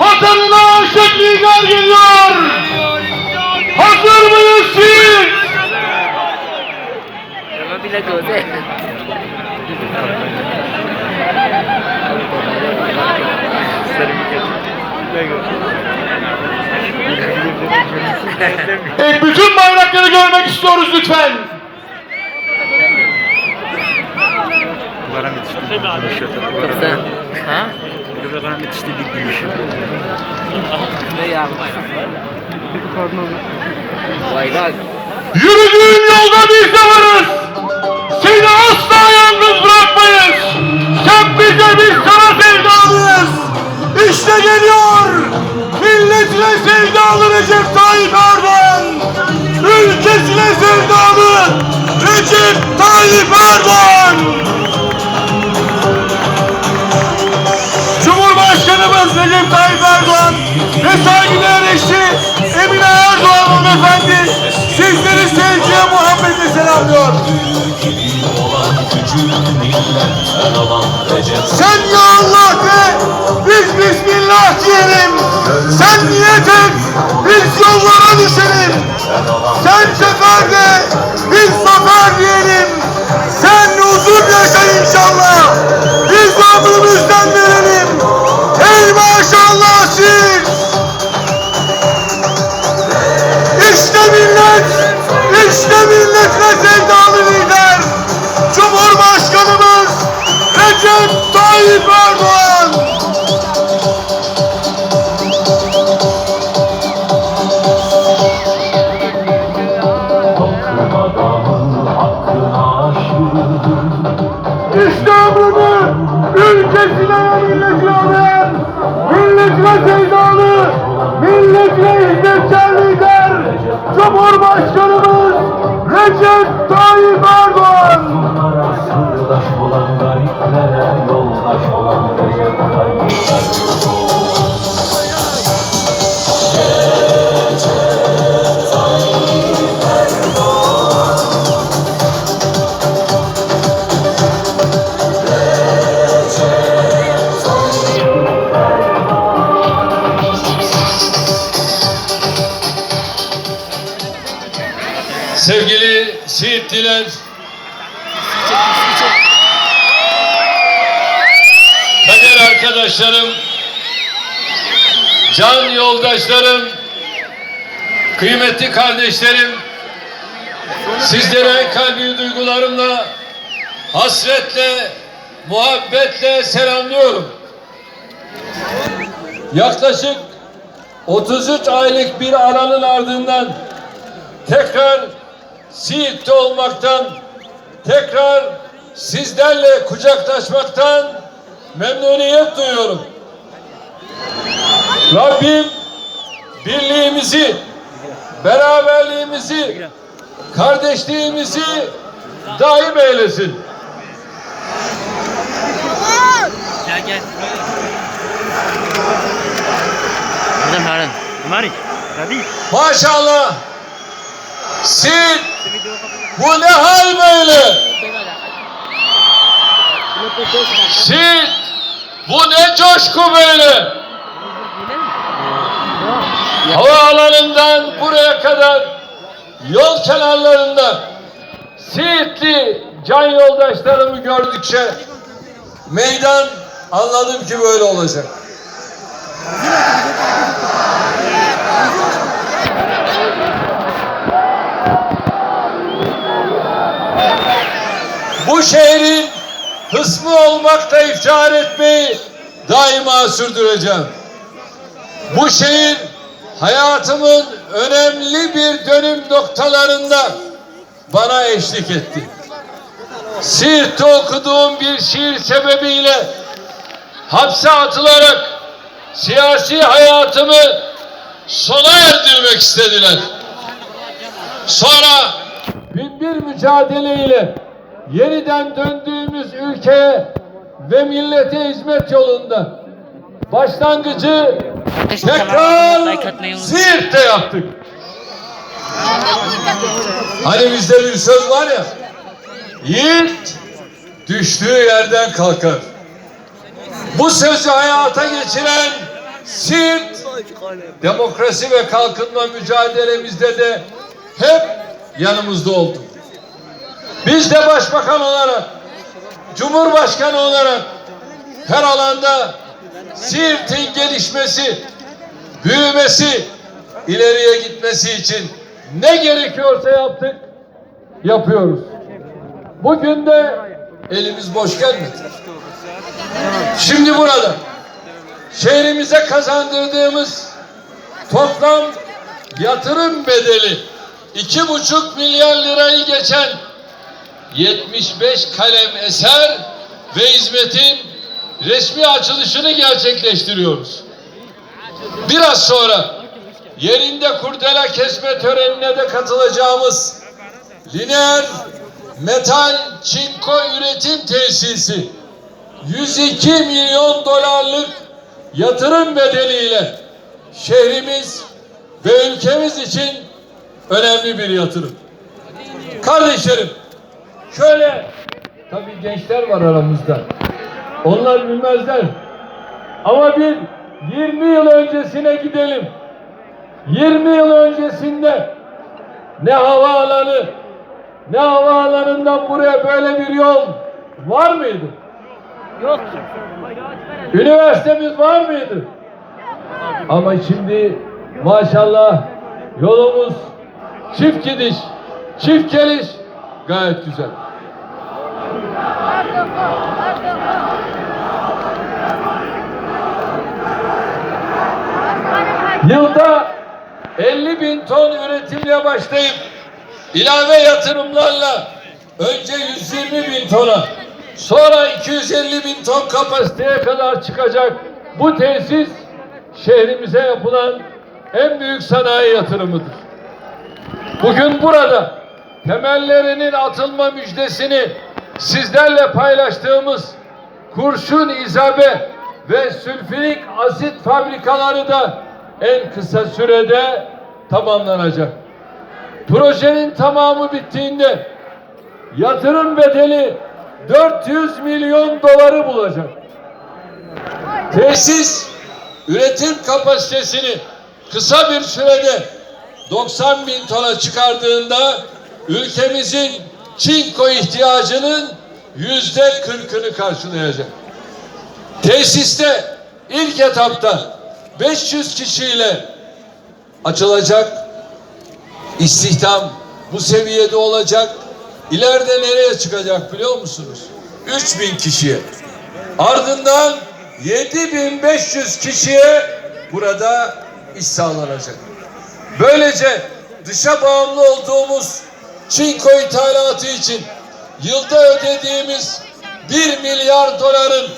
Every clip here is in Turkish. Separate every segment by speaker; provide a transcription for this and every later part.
Speaker 1: Vatanına aşık lider geliyor. Hazır mıyız siz?
Speaker 2: Jangan bila gosek.
Speaker 1: E, bütün bayrakları görmek istiyoruz lütfen.
Speaker 2: Kısa. Ha? Ne ya? Bayrak.
Speaker 1: Yürüdüğün yolda biz de varız. Seni asla yalnız bırakmayız. Sen bize biz sana sevdalıyız. İşte geliyor. Milletine sevdalı Recep Tayyip Erdoğan. Ülkesine sevdalı Recep Tayyip Erdoğan. Bismillah diyelim. Sen niyet et, biz yollara düşelim. Sen sefer de, biz zafer diyelim. Sen uzun yaşa inşallah. Biz ömrümüzden verelim. Ey maşallah siz. İşte millet, işte milletine sevdalı lider. Cumhurbaşkanımız Recep Tayyip Erdoğan. Ömrünü ülkesine ve milletine adayan, milletine sevdalı, milletine hizmetkar lider, Cumhurbaşkanımız Recep
Speaker 3: Sevgili Siirtliler, kader arkadaşlarım, can yoldaşlarım, kıymetli kardeşlerim, sizlere kalbi duygularımla, hasretle, muhabbetle selamlıyorum. Yaklaşık 33 aylık bir aranın ardından tekrar Siirt'te olmaktan, tekrar sizlerle kucaklaşmaktan memnuniyet duyuyorum. Rabbim birliğimizi, beraberliğimizi, kardeşliğimizi daim eylesin.
Speaker 2: Gel gel.
Speaker 3: Maşallah. Siirt bu ne hal böyle? Siirt bu ne coşku böyle? Havaalanından buraya kadar yol kenarlarında Siirtli can yoldaşlarımı gördükçe meydan anladım ki böyle olacak. Bu şehrin hısmı olmakta iftihar etmeyi daima sürdüreceğim. Bu şehir hayatımın önemli bir dönüm noktalarında bana eşlik etti. Siirt'te okuduğum bir şiir sebebiyle hapse atılarak siyasi hayatımı sona erdirmek istediler. Sonra bin bir mücadeleyle yeniden döndüğümüz ülkeye ve millete hizmet yolunda başlangıcı tekrar Siirt'te yaptık. Hani bizde bir söz var ya, yiğit düştüğü yerden kalkar. Bu sözü hayata geçiren Siirt demokrasi ve kalkınma mücadelemizde de hep yanımızda oldu. Biz de başbakan olarak, cumhurbaşkanı olarak her alanda Siirt'in gelişmesi, büyümesi, ileriye gitmesi için ne gerekiyorsa yaptık, yapıyoruz. Bugün de elimiz boş gelmedi. Şimdi burada şehrimize kazandırdığımız toplam yatırım bedeli iki buçuk milyar lirayı geçen 75 kalem eser ve hizmetin resmi açılışını gerçekleştiriyoruz. Biraz sonra yerinde kurdela kesme törenine de katılacağımız lineer metal çinko üretim tesisi 102 milyon dolarlık yatırım bedeliyle şehrimiz ve ülkemiz için önemli bir yatırım. Kardeşlerim, şöyle tabii gençler var aramızda. Onlar bilmezler. Ama bir 20 yıl öncesine gidelim. 20 yıl öncesinde ne havaalanı ne havaalanından buraya böyle bir yol var mıydı?
Speaker 2: Yok.
Speaker 3: Üniversitemiz var mıydı? Ama şimdi maşallah yolumuz çift gidiş, çift geliş gayet güzel. Yılda 50 bin ton üretimle başlayıp ilave yatırımlarla önce 120 bin tona sonra 250 bin ton kapasiteye kadar çıkacak bu tesis şehrimize yapılan en büyük sanayi yatırımıdır. Bugün burada temellerinin atılma müjdesini sizlerle paylaştığımız kurşun izabe ve sülfürik asit fabrikaları da en kısa sürede tamamlanacak. Projenin tamamı bittiğinde yatırım bedeli 400 milyon doları bulacak. Tesis üretim kapasitesini kısa bir sürede 90 bin tona çıkardığında ülkemizin çinko ihtiyacının yüzde 40'ını karşılayacak. Tesiste ilk etapta 500 kişiyle açılacak. İstihdam bu seviyede olacak. İleride nereye çıkacak biliyor musunuz? 3000 kişiye. Ardından 7500 kişiye burada iş sağlanacak. Böylece dışa bağımlı olduğumuz çinko ithalatı için yılda ödediğimiz 1 milyar doların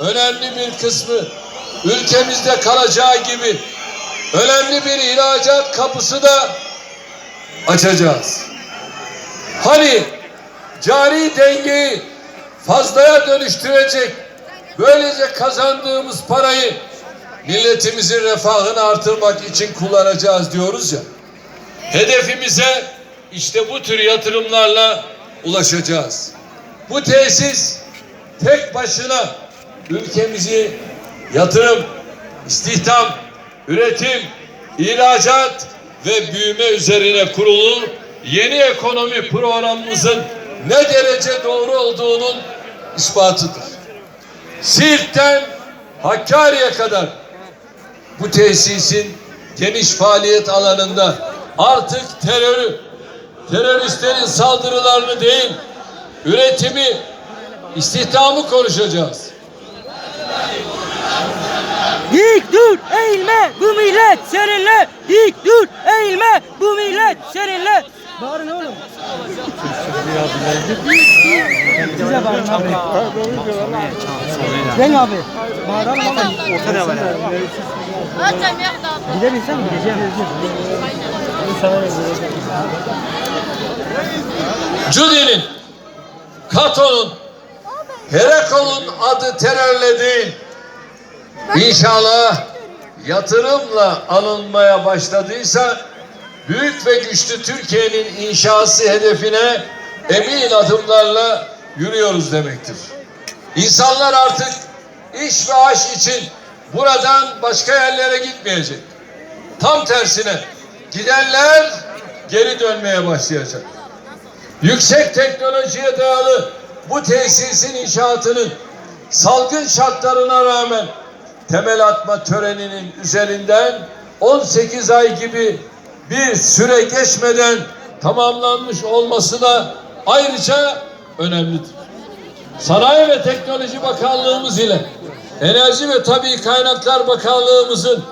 Speaker 3: önemli bir kısmı ülkemizde kalacağı gibi önemli bir ihracat kapısı da açacağız. Hani cari dengeyi fazlaya dönüştürecek böylece kazandığımız parayı milletimizin refahını artırmak için kullanacağız diyoruz ya. Hedefimize işte bu tür yatırımlarla ulaşacağız. Bu tesis tek başına ülkemizi yatırım, istihdam, üretim, ihracat ve büyüme üzerine kurulu yeni ekonomi programımızın ne derece doğru olduğunun ispatıdır. Siirt'ten Hakkari'ye kadar bu tesisin geniş faaliyet alanında artık terörü, teröristlerin saldırılarını değil, üretimi, istihdamı konuşacağız.
Speaker 4: Dik dur eğilme bu millet seninle. Dik dur eğilme bu millet seninle. Bağırın oğlum. Bize bağırın abi. Gel abi. Bağıralım abi. Ortada var Gidebilsem gideceğim.
Speaker 3: Judy'nin, Kato'nun, Herekol'un adı terörle değil, İnşallah yatırımla alınmaya başladıysa büyük ve güçlü Türkiye'nin inşası hedefine emin adımlarla yürüyoruz demektir. İnsanlar artık iş ve aş için buradan başka yerlere gitmeyecek. Tam tersine gidenler geri dönmeye başlayacak. Yüksek teknolojiye dayalı bu tesisin inşaatının salgın şartlarına rağmen temel atma töreninin üzerinden 18 ay gibi bir süre geçmeden tamamlanmış olması da ayrıca önemlidir. Sanayi ve Teknoloji Bakanlığımız ile Enerji ve Tabii Kaynaklar Bakanlığımızın